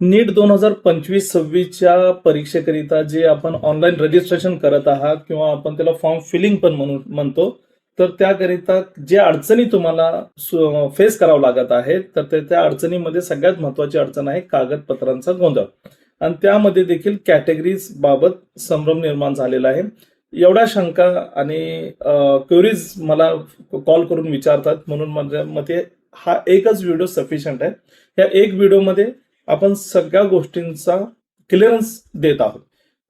नीट दोन हजार पंचवीस सव्वीसच्या परीक्षेकरिता जे आपण ऑनलाईन रजिस्ट्रेशन करत आहात किंवा आपण त्याला फॉर्म फिलिंग पण म्हणून म्हणतो तर त्याकरिता जे अडचणी तुम्हाला फेस करावं लागत आहेत तर ते- त्या अडचणीमध्ये सगळ्यात महत्वाची अडचण आहे कागदपत्रांचा गोंधळ. आणि त्यामध्ये देखील कॅटेगरीज बाबत संभ्रम निर्माण झालेला आहे. एवढ्या शंका आणि क्युरीज मला कॉल करून विचारतात म्हणून माझ्या मते हा एकच व्हिडिओ सफिशियंट आहे. या एक व्हिडिओमध्ये आपण सगळ्या गोष्टींचा क्लिअरन्स देत आहोत.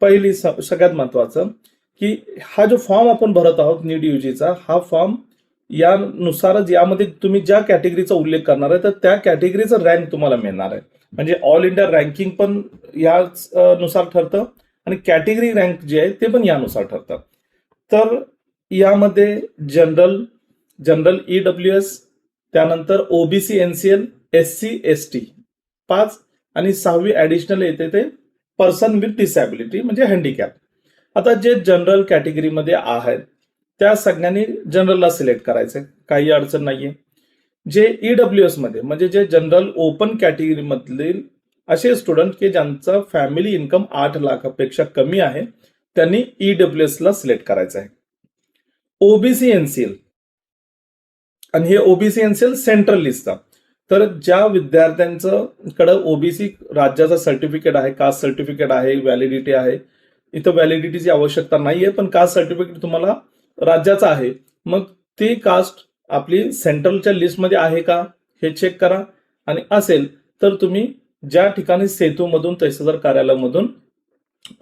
पहिली सगळ्यात महत्वाचं की हा जो फॉर्म आपण भरत आहोत नीट युजीचा हा फॉर्म यानुसारच यामध्ये तुम्ही ज्या कॅटेगरीचा उल्लेख करणार आहे तर त्या कॅटेगरीचा रँक तुम्हाला मिळणार आहे. म्हणजे ऑल इंडिया रँकिंग पण याच नुसार ठरतं आणि कॅटेगरी रँक जे आहे ते पण यानुसार ठरतं. तर यामध्ये general general E W S त्यानंतर OBC N C L S C S T पाच आणि सहावी ॲडिशनल येते ते पर्सन विथ डिसॅबिलिटी म्हणजे हँडिकॅप आता जे जनरल कॅटेगरीमध्ये आहेत त्या सगळ्यांनी जनरलला सिलेक्ट करायचं काही अडचण नाहीये. जे ईडब्ल्यू एसमध्ये म्हणजे जे जनरल ओपन कॅटेगरीमधील असे स्टुडंट की ज्यांचा फॅमिली इन्कम आठ लाखापेक्षा कमी आहे त्यांनी ईडब्ल्यू एस ला सिलेक्ट करायचं आहे. ओबीसी एनसीएल आणि हे ओबीसी एनसीएल सेंट्रल लिस्टचा तर ज्या विद्यार्थ्यांचं कडं ओबीसी राज्याचं सर्टिफिकेट आहे कास्ट सर्टिफिकेट आहे व्हॅलिडिटी आहे इथं व्हॅलिडिटीची आवश्यकता नाहीये पण कास्ट सर्टिफिकेट तुम्हाला राज्याचं आहे. मग ती कास्ट आपली सेंट्रलच्या लिस्टमध्ये आहे का? हे चेक करा. आणि असेल तर तुम्ही ज्या ठिकाणी सेतूमधून तहसीलदार कार्यालयामधून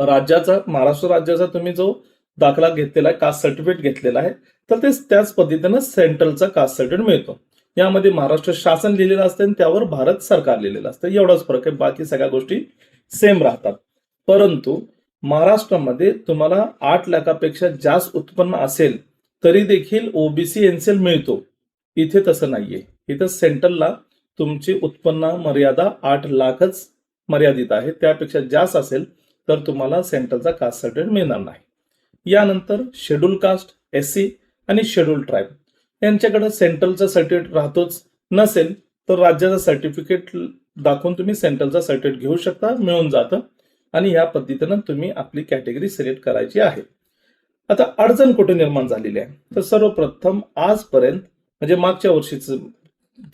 राज्याचा महाराष्ट्र राज्याचा तुम्ही जो दाखला घेतलेला आहे कास्ट सर्टिफिकेट घेतलेला आहे तर ते त्याच पद्धतीनं सेंट्रलचा कास्ट सर्टिफिकेट मिळतो. यामध्ये महाराष्ट्र शासन लिहिलेलं असतं आणि त्यावर भारत सरकार लिहिलेलं असतं. एवढाच फरक आहे. बाकी सगळ्या गोष्टी सेम राहतात. परंतु महाराष्ट्रामध्ये तुम्हाला आठ लाखापेक्षा जास्त उत्पन्न असेल तरी देखील ओबीसी एनसीएल मिळतो. इथे तसं नाहीये. इथं सेंट्रलला तुमची उत्पन्न मर्यादा आठ लाखच मर्यादित आहे. त्यापेक्षा जास्त असेल तर तुम्हाला सेंट्रलचा कास्ट सर्टिफिकेट मिळणार नाही. यानंतर शेड्यूल कास्ट एस सी आणि शेड्यूल ट्राईब यांच्याकडे सेंट्रलचा सर्टिफिकेट राहतोच नसेल तर राज्याचं सर्टिफिकेट दाखवून तुम्ही सेंट्रलचा सर्टिफिकेट घेऊ शकता मिळून जातं. आणि या पद्धतीनं तुम्ही आपली कॅटेगरी सिलेक्ट करायची आहे. आता अडचण कुठे निर्माण झालेली आहे? तर सर्वप्रथम आजपर्यंत म्हणजे मागच्या वर्षीचा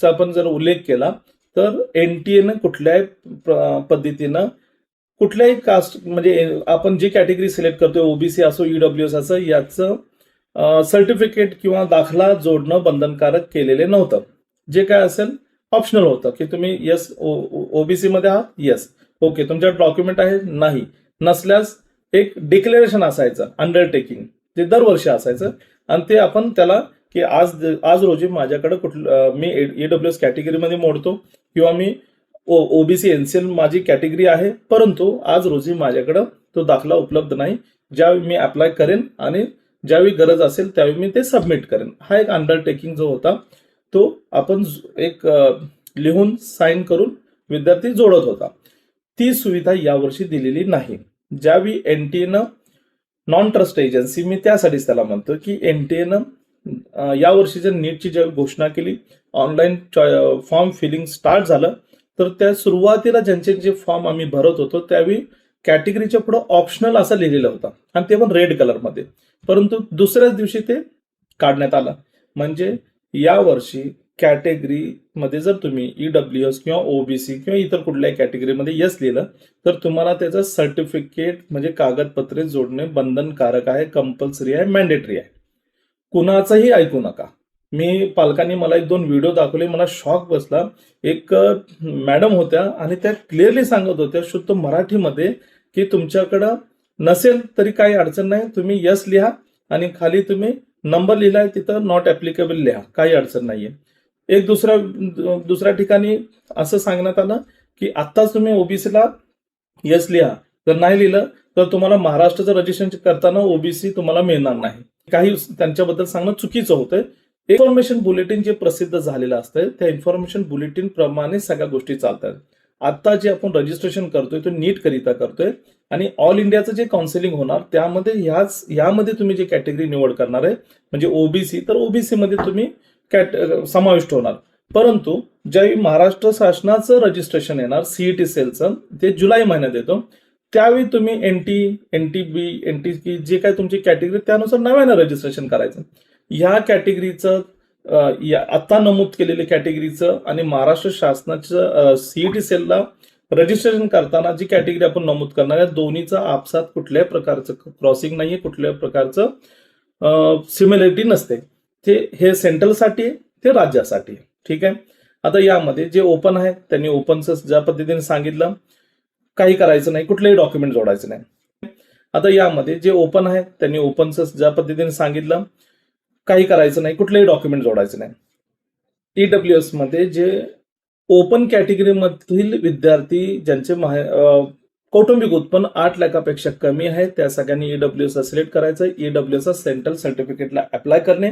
चा आपण जर उल्लेख केला तर एनटीएनं कुठल्याही पद्धतीनं कुठल्याही कास्ट म्हणजे आपण जी कॅटेगरी सिलेक्ट करतोय ओबीसी असो ईडब्ल्यू एस असं याचं सर्टिफिकेट किंवा दाखला जोडणं बंधनकारक केलेले नव्हतं. जे काय असेल ऑप्शनल होतं की तुम्ही येस ओबीसी मध्ये आहात येस ओके तुमच्याकडे डॉक्युमेंट आहे नाही. नसल्यास एक डिक्लेरेशन असायचं अंडरटेकिंग जे दरवर्षी असायचं. आणि ते आपण त्याला की आज आज रोजी माझ्याकडे कुठलं मी ईडब्ल्यू एस कॅटेगरीमध्ये मोडतो किंवा मी ओ ओबीसी एनसीएल माझी कॅटेगरी आहे परंतु आज रोजी माझ्याकडं तो दाखला उपलब्ध नाही. ज्यावेळी मी अप्लाय करेन आणि ज्यावेळी गरज असेल त्यावेळी मी ते सबमिट करेन. हा एक अंडरटेकिंग जो होता तो आपण एक लिहून साईन करून विद्यार्थी जोडत होता. ती सुविधा यावर्षी दिलेली नाही. ज्यावेळी एनटीएनं नॉन ट्रस्ट एजन्सी मी त्यासाठीच त्याला म्हणतो की एन एनटीएनं यावर्षी जर नीटची ज्यावेळी घोषणा केली ऑनलाईन फॉर्म फिलिंग स्टार्ट झालं तर त्या सुरुवातीला ज्यांचे जे फॉर्म आम्ही भरत होतो त्यावेळी कॅटेगरीच्या पुढं ऑप्शनल असं लिहिलेलं होतं. आणि ते पण रेड कलरमध्ये. परंतु दुसऱ्याच दिवशी ते काढण्यात आलं. म्हणजे यावर्षी कॅटेगरीमध्ये जर तुम्ही ईडब्ल्यू एस किंवा ओबीसी किंवा इतर कुठल्याही कॅटेगरीमध्ये यस लिहिलं तर तुम्हाला त्याचं सर्टिफिकेट म्हणजे कागदपत्रे जोडणे बंधनकारक आहे कंपल्सरी आहे मॅन्डेटरी आहे. कुणाचंही ऐकू नका. मी पालकांनी मला एक दोन व्हिडिओ दाखवले मला शॉक बसला. एक मॅडम होत्या आणि त्या क्लिअरली सांगत होत्या शुद्ध मराठीमध्ये की तुमच्याकडं नसेल तरी काही अडचण नाही. तुम्ही यस लिहा आणि खाली तुम्ही नंबर लिहिलाय तिथं नॉट ऍप्लिकेबल लिहा. काही अडचण नाहीये. एक दुसऱ्या दुसऱ्या ठिकाणी असं सांगण्यात आलं की आत्ताच तुम्ही ओबीसीला यस लिहा. जर नाही लिहिलं तर तुम्हाला महाराष्ट्राचं रजिस्ट्रेशन करताना ओबीसी तुम्हाला मिळणार नाही. काही त्यांच्याबद्दल सांगणं चुकीचं होतंय. इन्फॉर्मेशन बुलेटिन जे प्रसिद्ध झालेलं असतं त्या इन्फॉर्मेशन बुलेटिन प्रमाणे सगळ्या गोष्टी चालतात आता जे आपण रजिस्ट्रेशन करतोय तो नीट करिता करतोय. आणि ऑल इंडियाचं जे काउन्सिलिंग होणार त्यामध्ये ह्याच यामध्ये तुम्ही जे कॅटेगरी निवड करणार आहे म्हणजे ओबीसी तर ओबीसी मध्ये तुम्ही कॅट समाविष्ट होणार. परंतु ज्यावेळी महाराष्ट्र शासनाचं रजिस्ट्रेशन येणार सीईटी सेलचं ते जुलै महिन्यात येतो. त्यावेळी तुम्ही N T N T B N T जे काय तुमची कॅटेगरी त्यानुसार नव्यानं रजिस्ट्रेशन करायचं. ह्या कॅटेगरीचं या आता नमूद केलेल्या कॅटेगरीचं आणि महाराष्ट्र शासनाचं सीईटी सेलला रजिस्ट्रेशन करताना जी कॅटेगरी आपण नमूद करणार आहे दोन्हीचा आपसात कुठल्याही प्रकारचं क्रॉसिंग नाहीये कुठल्याही प्रकारचं सिमिलरिटी नसते. ते हे सेंट्रलसाठी आहे, ते राज्यासाठी आहे. ठीक आहे? आता यामध्ये जे ओपन आहे त्यांनी ओपनचं ज्या पद्धतीने सांगितलं काही करायचं नाही कुठलेही डॉक्युमेंट जोडायचं नाही. आता यामध्ये जे ओपन आहे त्यांनी ओपनचं ज्या पद्धतीने सांगितलं काही करायचं नाही कुठलेही डॉक्युमेंट जोडायचं नाही. ईडब्ल्यू एसमध्ये जे ओपन कॅटेगरीमधील विद्यार्थी ज्यांचे कौटुंबिक उत्पन्न आठ लाखापेक्षा कमी आहे त्या सगळ्यांनी ईडब्ल्यू एस सिलेक्ट करायचं. ईडब्ल्यू एस सेंट्रल सर्टिफिकेटला अप्लाय करणे.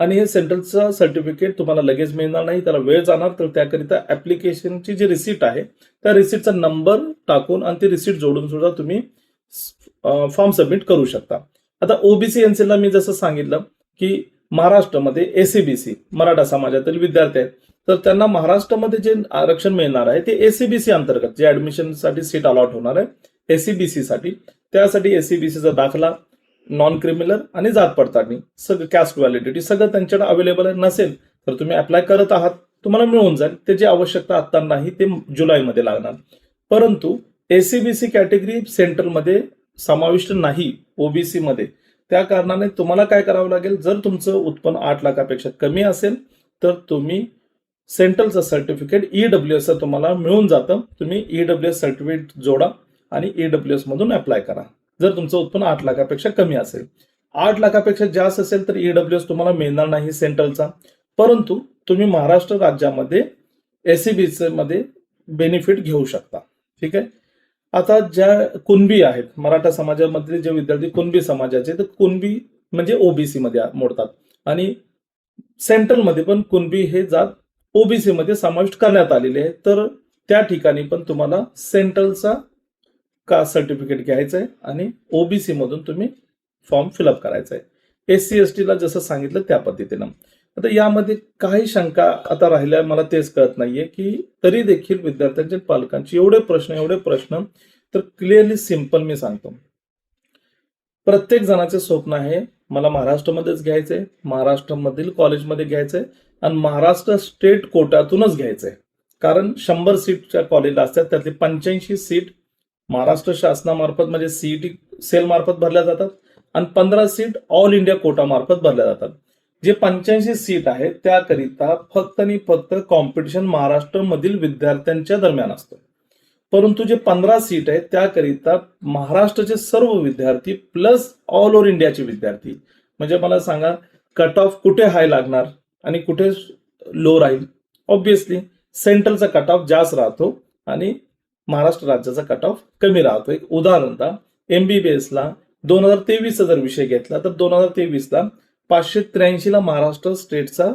आणि हे सेंट्रलचं सर्टिफिकेट तुम्हाला लगेच मिळणार नाही त्याला वेळ जाणार तर त्याकरिता ऍप्लिकेशनची जी रिसीट आहे त्या रिसिटचा नंबर टाकून आणि ती रिसिट जोडून सुद्धा तुम्ही फॉर्म सबमिट करू शकता. आता ओबीसी एनसीला मी जसं सांगितलं की महाराष्ट्रामध्ये एसीबीसी मराठा समाजातील विद्यार्थी आहेत. तर त्यांना महाराष्ट्रामध्ये जे आरक्षण मिळणार आहे ते एसीबीसी अंतर्गत जे ऍडमिशनसाठी सीट अलॉट होणार आहे एसीबीसी साठी. त्यासाठी एसीबीसीचा दाखला नॉन क्रिमिनल आणि जात पडताळणी सगळं कॅस्ट व्हॅलिडिटी सगळं त्यांच्याकडे अवेलेबल आहे. नसेल तर तुम्ही अप्लाय करत आहात तुम्हाला मिळून जाईल. त्याची आवश्यकता आत्ता नाही ते जुलैमध्ये लागणार. परंतु एसीबीसी कॅटेगरी सेंट्रलमध्ये समाविष्ट नाही ओबीसी मध्ये. त्या कारणाने तुम्हाला काय करावं लागेल? जर तुमचं उत्पन्न आठ लाखापेक्षा कमी असेल तर तुम्ही सेंट्रलचं सर्टिफिकेट ईडब्ल्यू एस तुम्हाला मिळून जातं. तुम्ही ईडब्ल्यू एस सर्टिफिकेट जोडा आणि ईडब्ल्यू एस मधून अप्लाय करा. जर तुमचं उत्पन्न आठ लाखापेक्षा कमी असेल. आठ लाखापेक्षा जास्त असेल तर ईडब्ल्यू एस तुम्हाला मिळणार नाही सेंट्रलचा. परंतु तुम्ही महाराष्ट्र राज्यामध्ये एसीबीसी मध्ये बेनिफिट घेऊ शकता. ठीक आहे? आता ज्या कुणबी आहेत मराठा समाजामधले जे विद्यार्थी कुणबी समाजाचे तर कुणबी म्हणजे ओबीसी मध्ये मोडतात. आणि सेंट्रलमध्ये पण कुणबी हे जात ओबीसी मध्ये समाविष्ट करण्यात आलेले आहे तर त्या ठिकाणी पण तुम्हाला सेंट्रलचा कास्ट सर्टिफिकेट घ्यायचं आहे आणि ओबीसी मधून तुम्ही फॉर्म फिलअप करायचा आहे. एस सी एस टीला जसं सांगितलं त्या पद्धतीनं. आता यामध्ये काही शंका आता राहिल्या मला तेच कळत नाहीये की तरी देखील विद्यार्थ्यांच्या पालकांचे एवढे प्रश्न एवढे प्रश्न तर क्लिअरली सिंपल मी सांगतो. प्रत्येक जणाचे स्वप्न आहे मला महाराष्ट्रामध्येच घ्यायचंय महाराष्ट्रामधील कॉलेजमध्ये घ्यायचंय आणि महाराष्ट्र स्टेट कोटातूनच घ्यायचंय. कारण शंभर सीटच्या कॉलेजला असतात त्यातली पंच्याऐंशी सीट महाराष्ट्र शासनामार्फत म्हणजे सीईटी सेल मार्फत भरल्या जातात आणि पंधरा सीट ऑल इंडिया कोटामार्फत भरल्या जातात. जे पंच्याऐंशी सीट आहेत त्याकरिता फक्त आणि फक्त कॉम्पिटिशन महाराष्ट्रामधील विद्यार्थ्यांच्या दरम्यान असतं. परंतु जे पंधरा सीट आहेत त्याकरिता महाराष्ट्राचे सर्व विद्यार्थी प्लस ऑल ओव्हर इंडियाचे विद्यार्थी. म्हणजे मला सांगा कट ऑफ कुठे हाय लागणार आणि कुठे लो राहील? ऑब्विसली सेंट्रलचा कट ऑफ जास्त राहतो आणि महाराष्ट्र राज्याचा कट ऑफ कमी राहतो. एक उदाहरण दा एमबीबीएसला दोन हजार तेवीसचा जर विषय घेतला तर दोन हजार तेवीसला पाचशे त्र्याऐंशीला महाराष्ट्र स्टेटचा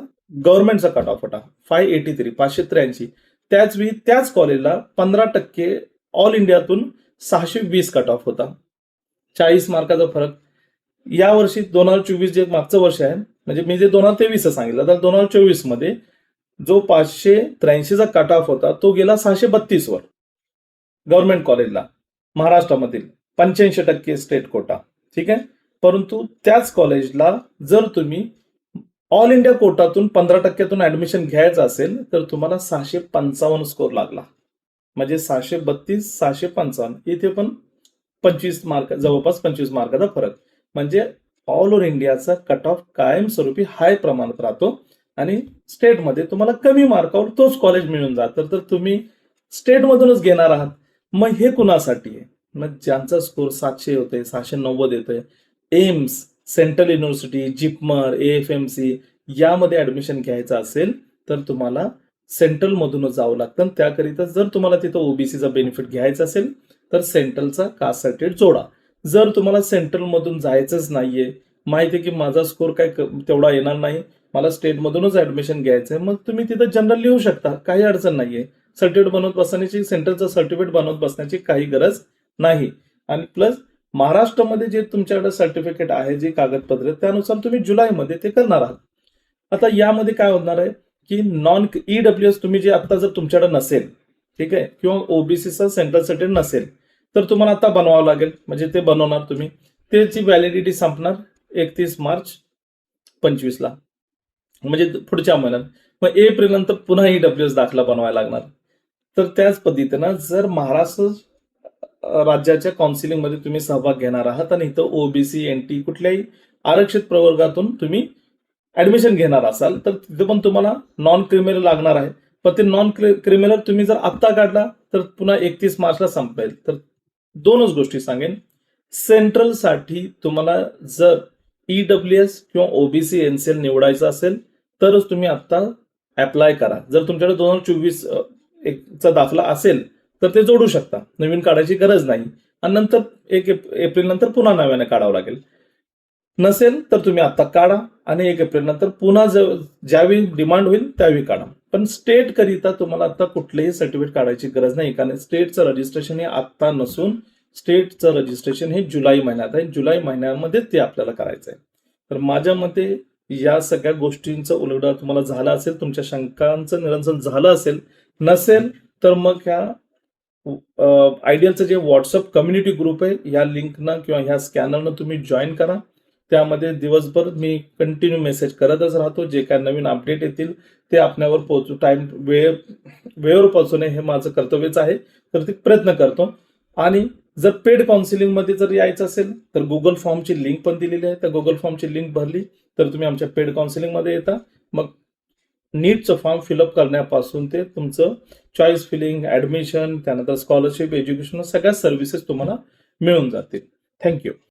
गव्हर्नमेंटचा कट ऑफ होता. फाय एटी थ्री पाचशे त्र्याऐंशी. त्याच वेळी त्याच कॉलेजला पंधरा टक्के ऑल इंडियातून सहाशे वीस कट ऑफ होता. चाळीस मार्काचा फरक. या वर्षी दोन हजार चोवीस जे मागचं वर्ष आहे म्हणजे मी जे दोन हजार तेवीस सांगितलं तर दोन हजार चोवीसमध्ये जो पाचशे त्र्याऐंशीचा कट ऑफ होता तो गेला सहाशे बत्तीस वर गव्हर्नमेंट कॉलेजला महाराष्ट्रामधील पंच्याऐंशी टक्के स्टेट कोटा ठीक आहे? परंतु त्याच कॉलेजला जर तुम्ही ऑल इंडिया कोटातून पंधरा टक्क्यातून ऍडमिशन घ्यायचं असेल तर तुम्हाला सहाशे पंचावन्न स्कोर लागला. म्हणजे सहाशे बत्तीस सहाशे पंचावन्न इथे पण पंचवीस मार्क जवळपास पंचवीस मार्काचा फरक. म्हणजे ऑल ओव्हर इंडियाचा कट ऑफ कायमस्वरूपी हाय प्रमाणात राहतो आणि स्टेटमध्ये तुम्हाला कमी मार्कावर तोच कॉलेज मिळून जातं. तर तुम्ही स्टेटमधूनच घेणार आहात. मग हे कुणासाठी आहे? मग ज्यांचा स्कोर सातशे होते सहाशे नव्वद येतोय AIIMS central university JIPMER A F M C यामध्ये ऍडमिशन घ्यायचं असेल तर तुम्हाला सेंट्रल मधूनच जावं लागतं. त्याकरिता जर तुम्हाला तिथं ओबीसीचा बेनिफिट घ्यायचा असेल तर सेंट्रलचा कास्ट सर्टिफिकेट जोडा. जर तुम्हाला सेंट्रल मधून जायचंच नाहीये माहिती आहे की माझा स्कोर काय तेवढा येणार नाही मला स्टेट मधूनच ऍडमिशन आहे मग तुम्ही तिथं जनरल लिहू शकता काही अडचण नाहीये. सर्टिफिकेट बनवत बसण्याची सेंट्रलचं सर्टिफिकेट बनवत बसण्याची काही गरज नाही. आणि प्लस महाराष्ट्रामध्ये जे तुमच्याकडे सर्टिफिकेट आहे जे कागदपत्र त्यानुसार तुम्ही जुलैमध्ये ते करणार आहात. आता यामध्ये काय होणार आहे की नॉन ईडब्ल्यू एस तुम्ही जे आता जर तुमच्याकडे नसेल ठीक आहे किंवा ओबीसीचा सेंट्रल सर्टिफिकेट नसेल तर तुम्हाला आता बनवावं लागेल. म्हणजे ते बनवणार तुम्ही. त्याची व्हॅलिडिटी संपणार एकतीस मार्च पंचवीसला. म्हणजे पुढच्या महिन्यात. मग एप्रिल नंतर पुन्हा ईडब्ल्यू एस दाखला बनवायला लागणार. तर त्याच पद्धतीनं जर महाराष्ट्र राज्याच्या काउन्सिलिंगमध्ये तुम्ही सहभाग घेणार आहात आणि इथं ओबीसी एन टी कुठल्याही आरक्षित प्रवर्गातून तुम्ही ऍडमिशन घेणार असाल तर तिथं पण तुम्हाला नॉन क्रिमिनल लागणार आहे. पण ते नॉन क्रिमिनल तुम्ही जर आत्ता काढला तर पुन्हा एकतीस मार्चला संपेल. तर दोनच गोष्टी सांगेन. सेंट्रलसाठी तुम्हाला जर ईडब्ल्यू एस किंवा ओबीसी एनसीएल निवडायचं असेल तरच तुम्ही आत्ता अप्लाय करा. जर तुमच्याकडे दोन हजार चोवीस चा दाखला असेल तर ते जोडू शकता. नवीन काढायची गरज नाही. आणि नंतर एक एप्रिल नंतर पुन्हा नव्याने काढावं लागेल. नसेल तर तुम्ही आता काढा आणि एक एप्रिल नंतर पुन्हा ज्यावेळी डिमांड होईल त्यावेळी काढा. पण स्टेट करिता तुम्हाला आता कुठलेही सर्टिफिकेट काढायची गरज नाही. कारण स्टेटचं रजिस्ट्रेशन हे आत्ता नसून स्टेटचं रजिस्ट्रेशन हे जुलै महिन्यात आहे. जुलै महिन्यामध्ये ते आपल्याला करायचं आहे तर माझ्या मते या सगळ्या गोष्टींचा उलगडा तुम्हाला झाला असेल तुमच्या शंकांचं निरंजन झालं असेल नसेल तर मग ह्या आयडियलचं जे व्हॉट्सअप कम्युनिटी ग्रुप आहे या लिंकनं किंवा ह्या स्कॅनरनं तुम्ही जॉईन करा. त्यामध्ये दिवसभर मी कंटिन्यू मेसेज करतच राहतो. जे काय नवीन अपडेट येतील ते आपल्यावर पोहोचू टाइम वेळ वेळेवर पोहोचवणे हे माझं कर्तव्यच आहे. तर ते प्रयत्न करतो. आणि जर पेड काउन्सिलिंगमध्ये जर यायचं असेल तर गुगल फॉर्मची लिंक पण दिलेली आहे. तर गुगल फॉर्मची लिंक भरली तर तुम्ही आमच्या पेड काउन्सिलिंगमध्ये येता. मग नीटचं फॉर्म फिलअप करण्यापासून ते तुमचं चॉईस फिलिंग ऍडमिशन त्यानंतर स्कॉलरशिप एज्युकेशन सगळ्या सर्व्हिसेस तुम्हाला मिळून जातील. थँक्यू